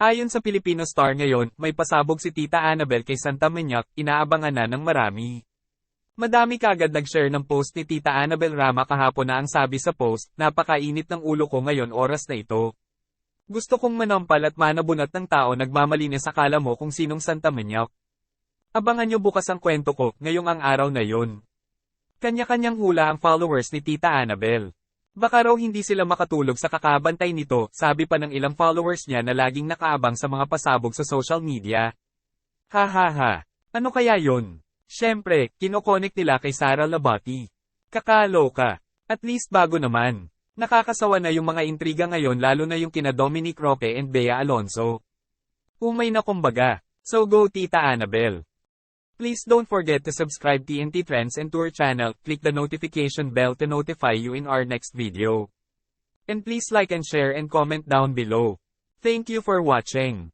Ayon sa Filipino Star ngayon, may pasabog si Tita Annabel kay Santa Manyak, inaabangan na ng marami. Madami kagad nag-share ng post ni Tita Annabel Rama kahapon na ang sabi sa post, napakainit ng ulo ko ngayon oras na ito. Gusto kong manampal at manabunat ng tao nagmamalinis akala mo kung sinong Santa Manyak. Abangan nyo bukas ang kwento ko, ngayong ang araw na yon. Kanya-kanyang hula ang followers ni Tita Annabel. Baka raw hindi sila makatulog sa kakabantay nito, sabi pa ng ilang followers niya na laging nakaabang sa mga pasabog sa social media. Ha ha ha. Ano kaya yon? Siyempre, kinokonek nila kay Sara Labati. Kakaloka. At least bago naman. Nakakasawa na yung mga intriga ngayon lalo na yung kina Dominic Roque and Bea Alonso. Umay na kumbaga. So go Tita Annabel. Please don't forget to subscribe TNT Trends and to our channel, click the notification bell to notify you in our next video. And please like and share and comment down below. Thank you for watching.